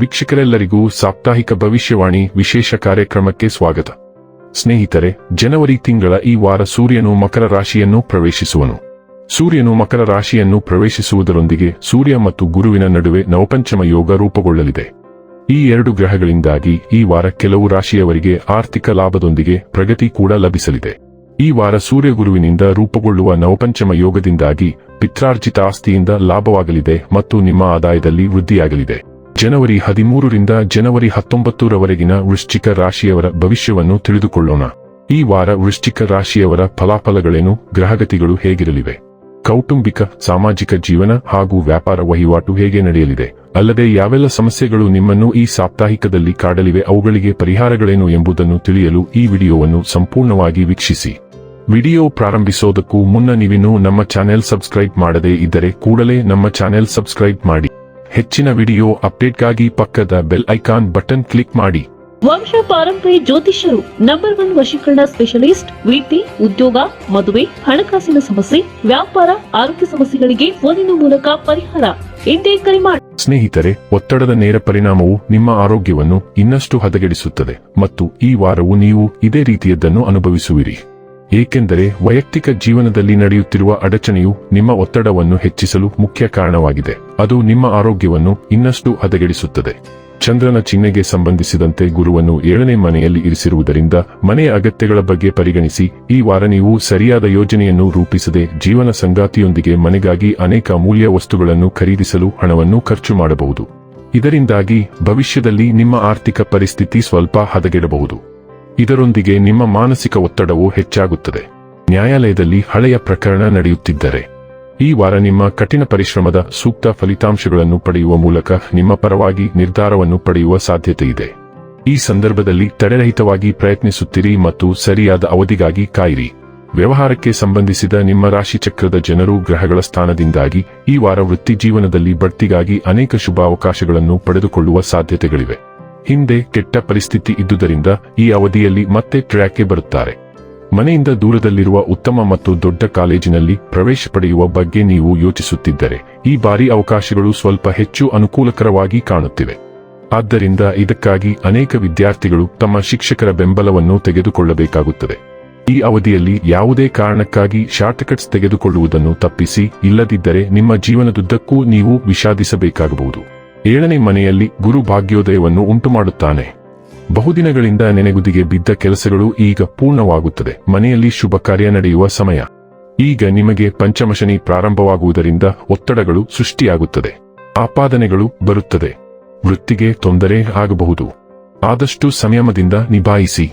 ವೀಕ್ಷಕರೆಲ್ಲರಿಗೂ ಸಾಪ್ತಾಹಿಕ ಭವಿಷ್ಯವಾಣಿ ವಿಶೇಷ ಕಾರ್ಯಕ್ರಮಕ್ಕೆ ಸ್ವಾಗತ. ಸ್ನೇಹಿತರೆ, ಜನವರಿ ತಿಂಗಳ ಈ ವಾರ ಸೂರ್ಯನು ಮಕರ ರಾಶಿಯನ್ನು ಪ್ರವೇಶಿಸುವನು. ಸೂರ್ಯನು ಮಕರ ರಾಶಿಯನ್ನು ಪ್ರವೇಶಿಸುವುದರೊಂದಿಗೆ ಸೂರ್ಯ ಮತ್ತು ಗುರುವಿನ ನಡುವೆ ನವಪಂಚಮ ಯೋಗ ರೂಪುಗೊಳ್ಳಲಿದೆ. ಈ ಎರಡು ಗ್ರಹಗಳಿಂದಾಗಿ ಈ ವಾರ ಕೆಲವು ರಾಶಿಯವರಿಗೆ ಆರ್ಥಿಕ ಲಾಭದೊಂದಿಗೆ ಪ್ರಗತಿ ಕೂಡ ಲಭಿಸಲಿದೆ. ಈ ವಾರ ಸೂರ್ಯ ಗುರುವಿನಿಂದ ರೂಪುಗೊಳ್ಳುವ ನವಪಂಚಮ ಯೋಗದಿಂದಾಗಿ ಪಿತ್ರಾರ್ಜಿತ ಆಸ್ತಿಯಿಂದ ಲಾಭವಾಗಲಿದೆ ಮತ್ತು ನಿಮ್ಮ ಆದಾಯದಲ್ಲಿ ವೃದ್ಧಿಯಾಗಲಿದೆ. ಜನವರಿ ಹದಿಮೂರರಿಂದ ಜನವರಿ ಹತ್ತೊಂಬತ್ತರವರೆಗಿನ ವೃಶ್ಚಿಕ ರಾಶಿಯವರ ಭವಿಷ್ಯವನ್ನು ತಿಳಿದುಕೊಳ್ಳೋಣ. ಈ ವಾರ ವೃಶ್ಚಿಕ ರಾಶಿಯವರ ಫಲಾಫಲಗಳೇನು, ಗ್ರಹಗತಿಗಳು ಹೇಗಿರಲಿವೆ? ಕೌಟುಂಬಿಕ, ಸಾಮಾಜಿಕ ಜೀವನ ಹಾಗೂ ವ್ಯಾಪಾರ ವಹಿವಾಟು ಹೇಗೆ ನಡೆಯಲಿದೆ? ಅಲ್ಲದೆ ಯಾವೆಲ್ಲ ಸಮಸ್ಯೆಗಳು ನಿಮ್ಮನ್ನು ಈ ಸಾಪ್ತಾಹಿಕದಲ್ಲಿ ಕಾಡಲಿವೆ, ಅವುಗಳಿಗೆ ಪರಿಹಾರಗಳೇನು ಎಂಬುದನ್ನು ತಿಳಿಯಲು ಈ ವಿಡಿಯೋವನ್ನು ಸಂಪೂರ್ಣವಾಗಿ ವೀಕ್ಷಿಸಿ. ವಿಡಿಯೋ ಪ್ರಾರಂಭಿಸೋದಕ್ಕೂ ಮುನ್ನ ನೀವಿನ್ನೂ ನಮ್ಮ ಚಾನೆಲ್ ಸಬ್ಸ್ಕ್ರೈಬ್ ಮಾಡದೇ ಇದ್ದರೆ ಕೂಡಲೇ ನಮ್ಮ ಚಾನೆಲ್ ಸಬ್ಸ್ಕ್ರೈಬ್ ಮಾಡಿ. ಹೆಚ್ಚಿನ ವಿಡಿಯೋ ಅಪ್ಡೇಟ್ಗಾಗಿ ಪಕ್ಕದ ಬೆಲ್ ಐಕಾನ್ ಬಟನ್ ಕ್ಲಿಕ್ ಮಾಡಿ. ವಂಶ ಪಾರಂಪರ್ಯ ಜ್ಯೋತಿಷ್ಯರು ನಂಬರ್ ಒನ್ ವಶೀಕರಣ ಸ್ಪೆಷಲಿಸ್ಟ್ ವೃತ್ತಿ ಉದ್ಯೋಗ ಮದುವೆ ಹಣಕಾಸಿನ ಸಮಸ್ಯೆ ವ್ಯಾಪಾರ ಆರೋಗ್ಯ ಸಮಸ್ಯೆಗಳಿಗೆ ಫೋನಿನ ಮೂಲಕ ಪರಿಹಾರ. ಎಂದೇ ಕರೆ ಮಾಡಿ ಸ್ನೇಹಿತರೆ ಒತ್ತಡದ ನೇರ ಪರಿಣಾಮವು ನಿಮ್ಮ ಆರೋಗ್ಯವನ್ನು ಇನ್ನಷ್ಟು ಹದಗೆಡಿಸುತ್ತದೆ ಮತ್ತು ಈ ವಾರವು ನೀವು ಇದೇ ರೀತಿಯದ್ದನ್ನು ಅನುಭವಿಸುವಿರಿ. ಏಕೆಂದರೆ ವೈಯಕ್ತಿಕ ಜೀವನದಲ್ಲಿ ನಡೆಯುತ್ತಿರುವ ಅಡಚಣೆಯು ನಿಮ್ಮ ಒತ್ತಡವನ್ನು ಹೆಚ್ಚಿಸಲು ಮುಖ್ಯ ಕಾರಣವಾಗಿದೆ. ಅದು ನಿಮ್ಮ ಆರೋಗ್ಯವನ್ನು ಇನ್ನಷ್ಟು ಹದಗೆಡಿಸುತ್ತದೆ. ಚಂದ್ರನ ಚಿಹ್ನೆಗೆ ಸಂಬಂಧಿಸಿದಂತೆ ಗುರುವನ್ನು ಏಳನೇ ಮನೆಯಲ್ಲಿ ಇರಿಸಿರುವುದರಿಂದ ಮನೆಯ ಅಗತ್ಯಗಳ ಬಗ್ಗೆ ಪರಿಗಣಿಸಿ, ಈ ವಾರ ನೀವು ಸರಿಯಾದ ಯೋಜನೆಯನ್ನು ರೂಪಿಸದೆ ಜೀವನ ಸಂಗಾತಿಯೊಂದಿಗೆ ಮನೆಗಾಗಿ ಅನೇಕ ಅಮೂಲ್ಯ ವಸ್ತುಗಳನ್ನು ಖರೀದಿಸಲು ಹಣವನ್ನು ಖರ್ಚು ಮಾಡಬಹುದು. ಇದರಿಂದಾಗಿ ಭವಿಷ್ಯದಲ್ಲಿ ನಿಮ್ಮ ಆರ್ಥಿಕ ಪರಿಸ್ಥಿತಿ ಸ್ವಲ್ಪ ಹದಗೆಡಬಹುದು. ಇದರೊಂದಿಗೆ ನಿಮ್ಮ ಮಾನಸಿಕ ಒತ್ತಡವು ಹೆಚ್ಚಾಗುತ್ತದೆ. ನ್ಯಾಯಾಲಯದಲ್ಲಿ ಹಳೆಯ ಪ್ರಕರಣ ನಡೆಯುತ್ತಿದ್ದರೆ, ಈ ವಾರ ನಿಮ್ಮ ಕಠಿಣ ಪರಿಶ್ರಮದ ಸೂಕ್ತ ಫಲಿತಾಂಶಗಳನ್ನು ಪಡೆಯುವ ಮೂಲಕ ನಿಮ್ಮ ಪರವಾಗಿ ನಿರ್ಧಾರವನ್ನು ಪಡೆಯುವ ಸಾಧ್ಯತೆ ಇದೆ ಈ ಸಂದರ್ಭದಲ್ಲಿ ತಡೆರಹಿತವಾಗಿ ಪ್ರಯತ್ನಿಸುತ್ತಿರಿ ಮತ್ತು ಸರಿಯಾದ ಅವಧಿಗಾಗಿ ಕಾಯಿರಿ. ವ್ಯವಹಾರಕ್ಕೆ ಸಂಬಂಧಿಸಿದ ನಿಮ್ಮ ರಾಶಿಚಕ್ರದ ಜನರು ಗ್ರಹಗಳ ಸ್ಥಾನದಿಂದಾಗಿ ಈ ವಾರ ವೃತ್ತಿ ಜೀವನದಲ್ಲಿ ಬಡ್ತಿಗಾಗಿ ಅನೇಕ ಶುಭ ಅವಕಾಶಗಳನ್ನು ಪಡೆದುಕೊಳ್ಳುವ ಸಾಧ್ಯತೆಗಳಿವೆ. ಹಿಂದೆ ಕೆಟ್ಟ ಪರಿಸ್ಥಿತಿ ಇದ್ದುದರಿಂದ ಈ ಅವಧಿಯಲ್ಲಿ ಮತ್ತೆ ಟ್ರ್ಯಾಕ್ಗೆ ಬರುತ್ತಾರೆ. ಮನೆಯಿಂದ ದೂರದಲ್ಲಿರುವ ಉತ್ತಮ ಮತ್ತು ದೊಡ್ಡ ಕಾಲೇಜಿನಲ್ಲಿ ಪ್ರವೇಶ ಪಡೆಯುವ ಬಗ್ಗೆ ನೀವು ಯೋಚಿಸುತ್ತಿದ್ದರೆ, ಈ ಬಾರಿ ಅವಕಾಶಗಳು ಸ್ವಲ್ಪ ಹೆಚ್ಚು ಅನುಕೂಲಕರವಾಗಿ ಕಾಣುತ್ತಿವೆ. ಆದ್ದರಿಂದ ಇದಕ್ಕಾಗಿ ಅನೇಕ ವಿದ್ಯಾರ್ಥಿಗಳು ತಮ್ಮ ಶಿಕ್ಷಕರ ಬೆಂಬಲವನ್ನು ತೆಗೆದುಕೊಳ್ಳಬೇಕಾಗುತ್ತದೆ. ಈ ಅವಧಿಯಲ್ಲಿ ಯಾವುದೇ ಕಾರಣಕ್ಕಾಗಿ ಶಾರ್ಟ್ಕಟ್ಸ್ ತೆಗೆದುಕೊಳ್ಳುವುದನ್ನು ತಪ್ಪಿಸಿ, ಇಲ್ಲದಿದ್ದರೆ ನಿಮ್ಮ ಜೀವನದುದ್ದಕ್ಕೂ ನೀವು ವಿಷಾದಿಸಬೇಕಾಗಬಹುದು. ಏಳನೇ ಮನೆಯಲ್ಲಿ ಗುರು ಭಾಗ್ಯೋದಯವನ್ನು ಉಂಟುಮಾಡುತ್ತಾನೆ. ಬಹುದಿನಗಳಿಂದ ನೆನೆಗುದಿಗೆ ಬಿದ್ದ ಕೆಲಸಗಳು ಈಗ ಪೂರ್ಣವಾಗುತ್ತದೆ. ಮನೆಯಲ್ಲಿ ಶುಭ ಕಾರ್ಯ ನಡೆಯುವ ಸಮಯ. ಈಗ ನಿಮಗೆ ಪಂಚಮಶನಿ ಪ್ರಾರಂಭವಾಗುವುದರಿಂದ ಒತ್ತಡಗಳು ಸೃಷ್ಟಿಯಾಗುತ್ತದೆ. ಆಪಾದನೆಗಳು ಬರುತ್ತದೆ. ವೃತ್ತಿಗೆ ತೊಂದರೆ ಆಗಬಹುದು. ಆದಷ್ಟು ಸಂಯಮದಿಂದ ನಿಭಾಯಿಸಿ.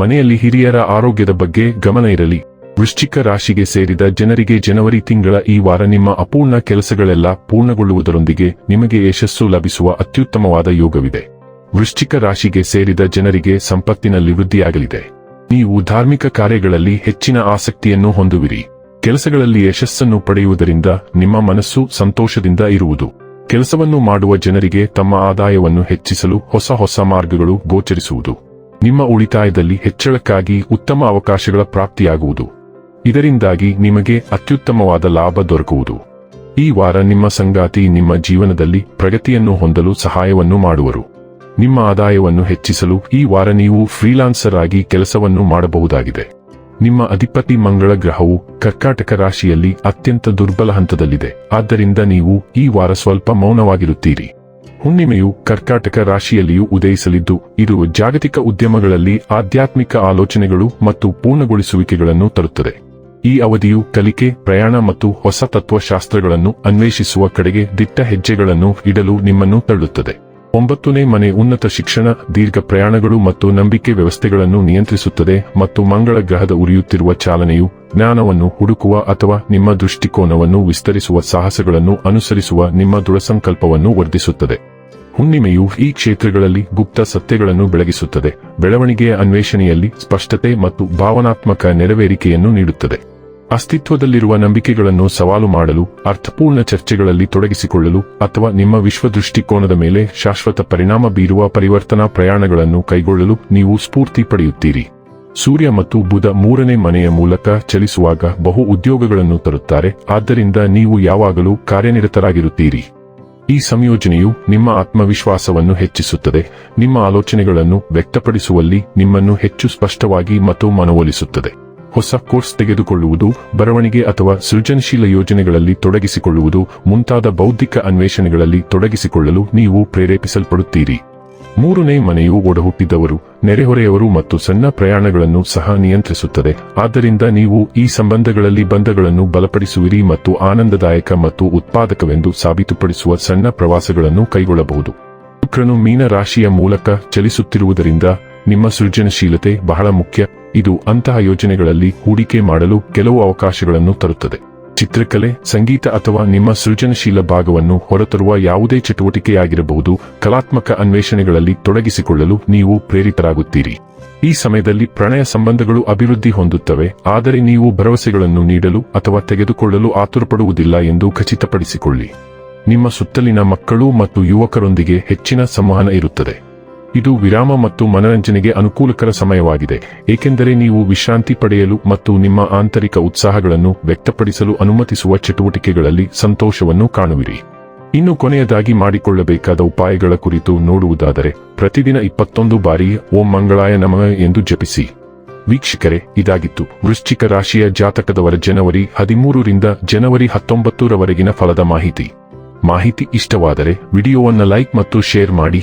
ಮನೆಯಲ್ಲಿ ಹಿರಿಯರ ಆರೋಗ್ಯದ ಬಗ್ಗೆ ಗಮನ ಇರಲಿ. ವೃಶ್ಚಿಕ ರಾಶಿಗೆ ಸೇರಿದ ಜನರಿಗೆ ಜನವರಿ ತಿಂಗಳ ಈ ವಾರ ನಿಮ್ಮ ಅಪೂರ್ಣ ಕೆಲಸಗಳೆಲ್ಲ ಪೂರ್ಣಗೊಳ್ಳುವುದರೊಂದಿಗೆ ನಿಮಗೆ ಯಶಸ್ಸು ಲಭಿಸುವ ಅತ್ಯುತ್ತಮವಾದ ಯೋಗವಿದೆ. ವೃಶ್ಚಿಕ ರಾಶಿಗೆ ಸೇರಿದ ಜನರಿಗೆ ಸಂಪತ್ತಿನಲ್ಲಿ ವೃದ್ಧಿಯಾಗಲಿದೆ. ನೀವು ಧಾರ್ಮಿಕ ಕಾರ್ಯಗಳಲ್ಲಿ ಹೆಚ್ಚಿನ ಆಸಕ್ತಿಯನ್ನು ಹೊಂದುವಿರಿ. ಕೆಲಸಗಳಲ್ಲಿ ಯಶಸ್ಸನ್ನು ಪಡೆಯುವುದರಿಂದ ನಿಮ್ಮ ಮನಸ್ಸು ಸಂತೋಷದಿಂದ ಇರುವುದು. ಕೆಲಸವನ್ನು ಮಾಡುವ ಜನರಿಗೆ ತಮ್ಮ ಆದಾಯವನ್ನು ಹೆಚ್ಚಿಸಲು ಹೊಸ ಹೊಸ ಮಾರ್ಗಗಳು ಗೋಚರಿಸುವುದು. ನಿಮ್ಮ ಉಳಿತಾಯದಲ್ಲಿ ಹೆಚ್ಚಳಕ್ಕಾಗಿ ಉತ್ತಮ ಅವಕಾಶಗಳ ಪ್ರಾಪ್ತಿಯಾಗುವುದು. ಇದರಿಂದಾಗಿ ನಿಮಗೆ ಅತ್ಯುತ್ತಮವಾದ ಲಾಭ ದೊರಕುವುದು. ಈ ವಾರ ನಿಮ್ಮ ಸಂಗಾತಿ ನಿಮ್ಮ ಜೀವನದಲ್ಲಿ ಪ್ರಗತಿಯನ್ನು ಹೊಂದಲು ಸಹಾಯವನ್ನು ಮಾಡುವರು. ನಿಮ್ಮ ಆದಾಯವನ್ನು ಹೆಚ್ಚಿಸಲು ಈ ವಾರ ನೀವು ಫ್ರೀಲಾನ್ಸರ್ ಆಗಿ ಕೆಲಸವನ್ನು ಮಾಡಬಹುದಾಗಿದೆ. ನಿಮ್ಮ ಅಧಿಪತಿ ಮಂಗಳ ಗ್ರಹವು ಕರ್ಕಾಟಕ ರಾಶಿಯಲ್ಲಿ ಅತ್ಯಂತ ದುರ್ಬಲ ಹಂತದಲ್ಲಿದೆ. ಆದ್ದರಿಂದ ನೀವು ಈ ವಾರ ಸ್ವಲ್ಪ ಮೌನವಾಗಿರುತ್ತೀರಿ. ಹುಣ್ಣಿಮೆಯು ಕರ್ಕಾಟಕ ರಾಶಿಯಲ್ಲಿಯೂ ಉದಯಿಸಲಿದ್ದು, ಇದು ಜಾಗತಿಕ ಉದ್ಯಮಗಳಲ್ಲಿ ಆಧ್ಯಾತ್ಮಿಕ ಆಲೋಚನೆಗಳು ಮತ್ತು ಪೂರ್ಣಗೊಳಿಸುವಿಕೆಗಳನ್ನು ತರುತ್ತದೆ. ಈ ಅವಧಿಯು ಕಲಿಕೆ, ಪ್ರಯಾಣ ಮತ್ತು ಹೊಸ ತತ್ವಶಾಸ್ತ್ರಗಳನ್ನು ಅನ್ವೇಷಿಸುವ ಕಡೆಗೆ ದಿಟ್ಟ ಹೆಜ್ಜೆಗಳನ್ನು ಇಡಲು ನಿಮ್ಮನ್ನು ತಳ್ಳುತ್ತದೆ. ಒಂಬತ್ತನೇ ಮನೆ ಉನ್ನತ ಶಿಕ್ಷಣ, ದೀರ್ಘ ಪ್ರಯಾಣಗಳು ಮತ್ತು ನಂಬಿಕೆ ವ್ಯವಸ್ಥೆಗಳನ್ನು ನಿಯಂತ್ರಿಸುತ್ತದೆ ಮತ್ತು ಮಂಗಳ ಗ್ರಹದ ಉರಿಯುತ್ತಿರುವ ಚಾಲನೆಯು ಜ್ಞಾನವನ್ನು ಹುಡುಕುವ ಅಥವಾ ನಿಮ್ಮ ದೃಷ್ಟಿಕೋನವನ್ನು ವಿಸ್ತರಿಸುವ ಸಾಹಸಗಳನ್ನು ಅನುಸರಿಸುವ ನಿಮ್ಮ ದೃಢಸಂಕಲ್ಪವನ್ನು ವರ್ಧಿಸುತ್ತದೆ. ಹುಣ್ಣಿಮೆಯು ಈ ಕ್ಷೇತ್ರಗಳಲ್ಲಿ ಗುಪ್ತ ಸತ್ಯಗಳನ್ನು ಬೆಳಗಿಸುತ್ತದೆ. ಬೆಳವಣಿಗೆಯ ಅನ್ವೇಷಣೆಯಲ್ಲಿ ಸ್ಪಷ್ಟತೆ ಮತ್ತು ಭಾವನಾತ್ಮಕ ನೆರವೇರಿಕೆಯನ್ನು ನೀಡುತ್ತದೆ. ಅಸ್ತಿತ್ವದಲ್ಲಿರುವ ನಂಬಿಕೆಗಳನ್ನು ಸವಾಲು ಮಾಡಲು, ಅರ್ಥಪೂರ್ಣ ಚರ್ಚೆಗಳಲ್ಲಿ ತೊಡಗಿಸಿಕೊಳ್ಳಲು, ಅಥವಾ ನಿಮ್ಮ ವಿಶ್ವದೃಷ್ಟಿಕೋನದ ಮೇಲೆ ಶಾಶ್ವತ ಪರಿಣಾಮ ಬೀರುವ ಪರಿವರ್ತನಾ ಪ್ರಯಾಣಗಳನ್ನು ಕೈಗೊಳ್ಳಲು ನೀವು ಸ್ಫೂರ್ತಿ ಪಡೆಯುತ್ತೀರಿ. ಸೂರ್ಯ ಮತ್ತು ಬುಧ ಮೂರನೇ ಮನೆಯ ಮೂಲಕ ಚಲಿಸುವಾಗ ಬಹು ಉದ್ಯೋಗಗಳನ್ನು ತರುತ್ತಾರೆ, ಆದ್ದರಿಂದ ನೀವು ಯಾವಾಗಲೂ ಕಾರ್ಯನಿರತರಾಗಿರುತ್ತೀರಿ. ಈ ಸಂಯೋಜನೆಯು ನಿಮ್ಮ ಆತ್ಮವಿಶ್ವಾಸವನ್ನು ಹೆಚ್ಚಿಸುತ್ತದೆ, ನಿಮ್ಮ ಆಲೋಚನೆಗಳನ್ನು ವ್ಯಕ್ತಪಡಿಸುವಲ್ಲಿ ನಿಮ್ಮನ್ನು ಹೆಚ್ಚು ಸ್ಪಷ್ಟವಾಗಿ ಮತ್ತು ಮನವೊಲಿಸುತ್ತದೆ. ಹೊಸ ಕೋರ್ಸ್ ತೆಗೆದುಕೊಳ್ಳುವುದು, ಬರವಣಿಗೆ ಅಥವಾ ಸೃಜನಶೀಲ ಯೋಜನೆಗಳಲ್ಲಿ ತೊಡಗಿಸಿಕೊಳ್ಳುವುದು, ಮುಂತಾದ ಬೌದ್ಧಿಕ ಅನ್ವೇಷಣೆಗಳಲ್ಲಿ ತೊಡಗಿಸಿಕೊಳ್ಳಲು ನೀವು ಪ್ರೇರೇಪಿಸಲ್ಪಡುತ್ತೀರಿ. ಮೂರನೇ ಮನೆಯು ಒಡಹುಟ್ಟಿದವರು, ನೆರೆಹೊರೆಯವರು ಮತ್ತು ಸಣ್ಣ ಪ್ರಯಾಣಗಳನ್ನು ಸಹ ನಿಯಂತ್ರಿಸುತ್ತದೆ. ಆದ್ದರಿಂದ ನೀವು ಈ ಸಂಬಂಧಗಳಲ್ಲಿ ಬಂಧಗಳನ್ನು ಬಲಪಡಿಸುವಿರಿ ಮತ್ತು ಆನಂದದಾಯಕ ಮತ್ತು ಉತ್ಪಾದಕವೆಂದು ಸಾಬೀತುಪಡಿಸುವ ಸಣ್ಣ ಪ್ರವಾಸಗಳನ್ನು ಕೈಗೊಳ್ಳಬಹುದು. ಶುಕ್ರನು ಮೀನ ರಾಶಿಯ ಮೂಲಕ ಚಲಿಸುತ್ತಿರುವುದರಿಂದ ನಿಮ್ಮ ಸೃಜನಶೀಲತೆ ಬಹಳ ಮುಖ್ಯ. ಇದು ಅಂತಹ ಯೋಜನೆಗಳಲ್ಲಿ ಹೂಡಿಕೆ ಮಾಡಲು ಕೆಲವು ಅವಕಾಶಗಳನ್ನು ತರುತ್ತದೆ. ಚಿತ್ರಕಲೆ, ಸಂಗೀತ ಅಥವಾ ನಿಮ್ಮ ಸೃಜನಶೀಲ ಭಾಗವನ್ನು ಹೊರತರುವ ಯಾವುದೇ ಚಟುವಟಿಕೆಯಾಗಿರಬಹುದು. ಕಲಾತ್ಮಕ ಅನ್ವೇಷಣೆಗಳಲ್ಲಿ ತೊಡಗಿಸಿಕೊಳ್ಳಲು ನೀವು ಪ್ರೇರಿತರಾಗುತ್ತೀರಿ. ಈ ಸಮಯದಲ್ಲಿ ಪ್ರಣಯ ಸಂಬಂಧಗಳು ಅಭಿವೃದ್ಧಿ ಹೊಂದುತ್ತವೆ. ಆದರೆ ನೀವು ಭರವಸೆಗಳನ್ನು ನೀಡಲು ಅಥವಾ ತೆಗೆದುಕೊಳ್ಳಲು ಆತುರಪಡುವುದಿಲ್ಲ ಎಂದು ಖಚಿತಪಡಿಸಿಕೊಳ್ಳಿ. ನಿಮ್ಮ ಸುತ್ತಲಿನ ಮಕ್ಕಳು ಮತ್ತು ಯುವಕರೊಂದಿಗೆ ಹೆಚ್ಚಿನ ಸಂವಹನ ಇರುತ್ತದೆ. ಇದು ವಿರಾಮ ಮತ್ತು ಮನರಂಜನೆಗೆ ಅನುಕೂಲಕರ ಸಮಯವಾಗಿದೆ, ಏಕೆಂದರೆ ನೀವು ವಿಶ್ರಾಂತಿ ಪಡೆಯಲು ಮತ್ತು ನಿಮ್ಮ ಆಂತರಿಕ ಉತ್ಸಾಹಗಳನ್ನು ವ್ಯಕ್ತಪಡಿಸಲು ಅನುಮತಿಸುವ ಚಟುವಟಿಕೆಗಳಲ್ಲಿ ಸಂತೋಷವನ್ನು ಕಾಣುವಿರಿ. ಇನ್ನು ಕೊನೆಯದಾಗಿ ಮಾಡಿಕೊಳ್ಳಬೇಕಾದ ಉಪಾಯಗಳ ಕುರಿತು ನೋಡುವುದಾದರೆ, ಪ್ರತಿದಿನ ಇಪ್ಪತ್ತೊಂದು ಬಾರಿ ಓಂ ಮಂಗಳಾಯ ನಮಃ ಎಂದು ಜಪಿಸಿ. ವೀಕ್ಷಕರೇ, ಇದಾಗಿತ್ತು. ವೃಶ್ಚಿಕ ರಾಶಿಯ ಜಾತಕದವರ ಜನವರಿ ಹದಿಮೂರರಿಂದ ಜನವರಿ ಹತ್ತೊಂಬತ್ತರವರೆಗಿನ ಫಲದ ಮಾಹಿತಿ. ಮಾಹಿತಿ ಇಷ್ಟವಾದರೆ ವಿಡಿಯೋವನ್ನು ಲೈಕ್ ಮತ್ತು ಶೇರ್ ಮಾಡಿ.